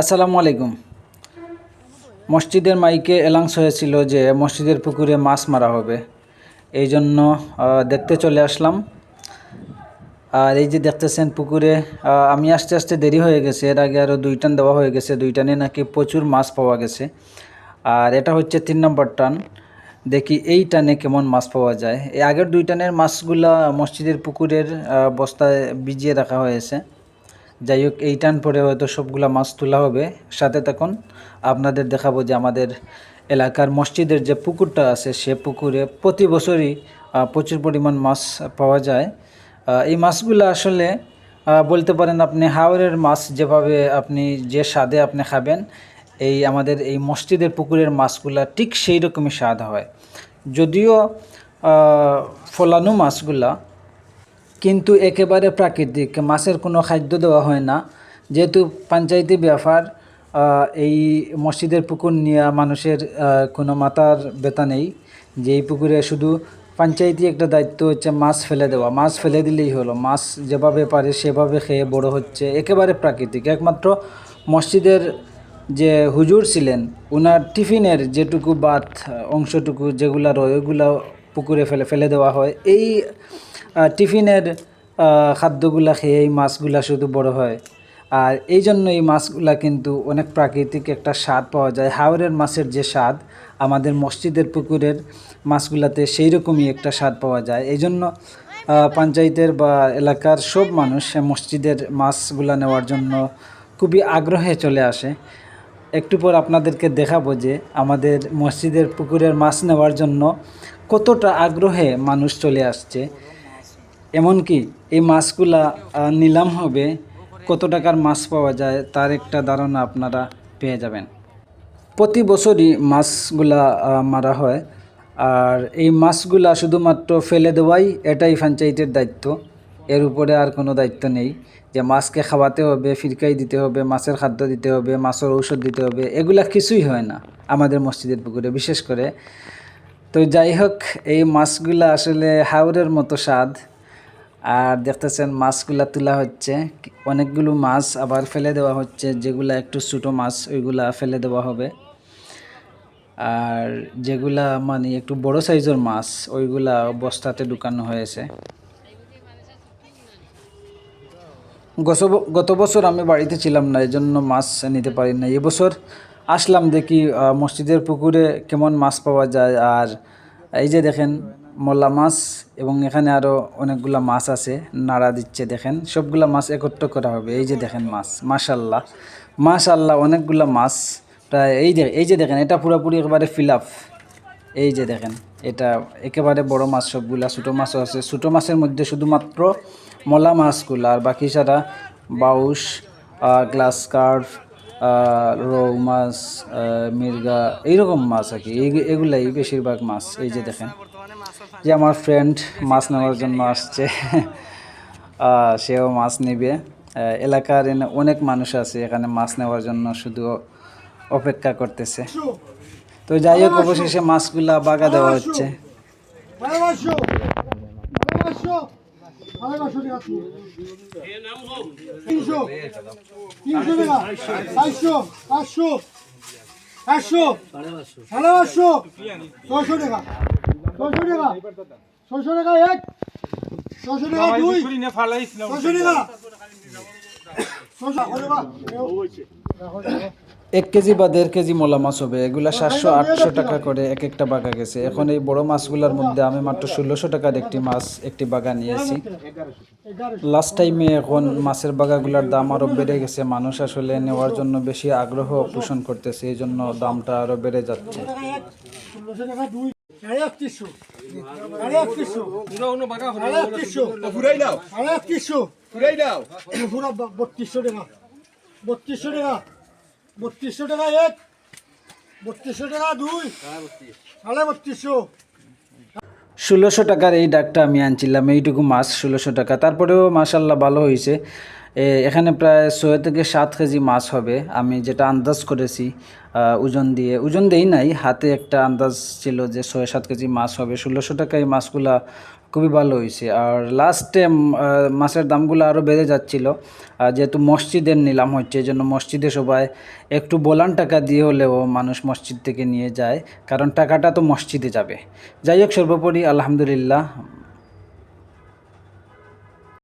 আসসালামু আলাইকুম। মসজিদের মাইকে অ্যালাউন্স হয়েছিল যে মসজিদের পুকুরে মাছ মারা হবে। এই জন্য দেখতে চলে আসলাম। আর এই যে দেখতেছেন পুকুরে আমি আস্তে আস্তে দেরি হয়ে গেছে। এর আগে আরও দুই টান দেওয়া হয়ে গেছে। দুই টানে নাকি প্রচুর মাছ পাওয়া গেছে। আর এটা হচ্ছে তিন নম্বর টান। দেখি এই টানে কেমন মাছ পাওয়া যায়। এই আগের দুই টানের মাছগুলা মসজিদের পুকুরের বস্তায় ভিজিয়ে রাখা হয়েছে। যাই হোক, এই টান পরে হয়তো সবগুলা মাছ তোলা হবে। সাথে তখন আপনাদের দেখাবো যে আমাদের এলাকার মসজিদের যে পুকুরটা আছে, সে পুকুরে প্রতি বছরই প্রচুর পরিমাণ মাছ পাওয়া যায়। এই মাছগুলো আসলে বলতে পারেন আপনি হাওরের মাছ যেভাবে আপনি যে স্বাদে আপনি খাবেন, এই আমাদের এই মসজিদের পুকুরের মাছগুলা ঠিক সেই রকমই স্বাদ হয়। যদিও ফলানো মাছগুলা কিন্তু একেবারে প্রাকৃতিক, মাছের কোনো খাদ্য দেওয়া হয় না। যেহেতু পঞ্চায়েতি ব্যাপার এই মসজিদের পুকুর নিয়ে মানুষের কোনো মাথার ব্যথা নেই। যে এই পুকুরে শুধু পঞ্চায়েতি একটা দায়িত্ব হচ্ছে মাছ ফেলে দেওয়া। মাছ ফেলে দিলেই হলো। মাছ যেভাবে পারে সেভাবে খেয়ে বড় হচ্ছে। একেবারে প্রাকৃতিক। একমাত্র মসজিদের যে হুজুর ছিলেন ওনার টিফিনের যেটুকু বাত, অংশটুকু যেগুলো রয় ওইগুলো পুকুরে ফেলে ফেলে দেওয়া হয়। এই টিফিনের খাদ্যগুলা খেয়ে এই মাছগুলা শুধু বড় হয়। আর এই জন্য এই মাছগুলা কিন্তু অনেক প্রাকৃতিক একটা স্বাদ পাওয়া যায়। হাওরের মাছের যে স্বাদ, আমাদের মসজিদের পুকুরের মাছগুলাতে সেই রকমই একটা স্বাদ পাওয়া যায়। এই জন্য পঞ্চায়েতের বা এলাকার সব মানুষ মসজিদের মাছগুলা নেওয়ার জন্য খুবই আগ্রহে চলে আসে। একটু পর আপনাদেরকে দেখাবো যে আমাদের মসজিদের পুকুরের মাছ নেওয়ার জন্য কতটা আগ্রহে মানুষ চলে আসছে। এমনকি এই মাছগুলা নিলাম হবে, কত টাকার মাছ পাওয়া যায়, তার একটা ধারণা আপনারা পেয়ে যাবেন। প্রতি বছরই মাছগুলা মারা হয়, আর এই মাছগুলা শুধুমাত্র ফেলে দেওয়াই এটাই পঞ্চায়েতের দায়িত্ব। এর উপরে আর কোনো দায়িত্ব নেই, যে মাছকে খাওয়াতে হবে, ফিরকাই দিতে হবে, মাছের খাদ্য দিতে হবে, মাছের ঔষধ দিতে হবে, এগুলা কিছুই হয় না আমাদের মসজিদের পুকুরে, বিশেষ করে। তো যাই হোক, এই মাছগুলা আসলে হাওরের মতো স্বাদ আর দেখতেছেন মাছগুলা তোলা হচ্ছে। অনেকগুলো মাছ আবার ফেলে দেওয়া হচ্ছে, যেগুলা একটু ছোটো মাছ, ওইগুলা ফেলে দেওয়া হবে। আর যেগুলা মানে একটু বড় সাইজের মাছ, ওইগুলা বস্তাতে ঢুকানো হয়েছে। গত বছর আমি বাড়িতে ছিলাম না এই জন্য মাছ নিতে পারি না এবছর আসলাম দেখি মসজিদের পুকুরে কেমন মাছ পাওয়া যায়। আর এই যে দেখেন মোল্লা মাছ এবং এখানে আরও অনেকগুলা মাছ আছে, নাড়া দিচ্ছে দেখেন। সবগুলা মাছ একত্র করা হবে, এই যে দেখেন মাছ, মাশাল্লাহ। মাশাল্লাহ, অনেকগুলা মাছ। প্রায় এই যে এই যে দেখেন, এটা পুরোপুরি একেবারে ফিল আপ এই যে দেখেন, এটা একেবারে বড় মাছ সবগুলা, ছোটো মাছও আছে। ছোটো মাছের মধ্যে শুধুমাত্র মলা মাছগুলো, আর বাকি সারা বাউস গ্লাস কার্ভ রৌ মাছ মির্গা, এইরকম মাছ আর কি। এগুলাই বেশিরভাগ মাছ, এই যে দেখেন। যে আমার ফ্রেন্ড মাছ নেওয়ার জন্য আসছে সেও মাছ নেবে এলাকার অনেক মানুষ আছে এখানে মাছ নেওয়ার জন্য শুধু অপেক্ষা করতেছে তো যাই হোক অবশেষে মাছগুলা বাগা দেওয়া হচ্ছে ছয়শো টাকা ছয়শো টাকা। ছয়শো টাকা এক। ছয়শো টাকা দুই। ছয়শো টাকা। এক কেজি বা দেড় কেজি মোলা মাছ হবে। এগুলা সাতশো আটশো টাকা করে এক একটা বাগা গেছে। এখন এই বড় মাছগুলোর মধ্যে আমি মাত্র ষোলোশো টাকার একটি মাছ একটি বাগা নিয়েছি। লাস্ট টাইমে এখন মাছের বাগাগুলোর দাম আরও বেড়ে গেছে। মানুষ আসলে নেওয়ার জন্য বেশি আগ্রহ পোষণ করতেছে। এই জন্য দামটা আরও বেড়ে যাচ্ছে। ষোলোশো টাকা সাড়ে একত্রিশশো সাড়ে একত্রিশশো সাড়ে একত্রিশশো ঘুরাই দাও সাড়ে একত্রিশশো ঘুরাই দাও পুরো বত্রিশশো টাকা। বত্রিশশো টাকা। বত্রিশশো টাকা এক। বত্রিশশো টাকা দুই। সাড়ে বত্রিশশো। ষোলোশো টাকার এই ডাকটা আমি আনছিলাম এইটুকু মাছ ষোলোশো টাকা। তারপরেও মাসাল্লাহ ভালো হয়েছে এখানে প্রায় ছয় থেকে সাত কেজি মাছ হবে। আমি যেটা আন্দাজ করেছি ওজন দিয়ে। ওজন দেই নাই, হাতে একটা আন্দাজ ছিল যে ছয় সাত কেজি মাছ হবে। ষোলোশো টাকা এই মাছগুলা খুবই ভালো হয়েছে আর লাস্টে মাছের দামগুলো আরও বেড়ে যাচ্ছিল। যেহেতু মসজিদের নিলাম হচ্ছে এই জন্য মসজিদে সবাই একটু বলান টাকা দিয়ে হলেও মানুষ মসজিদ থেকে নিয়ে যায়, কারণ টাকাটা তো মসজিদে যাবে। যাই হোক, সর্বোপরি আলহামদুলিল্লাহ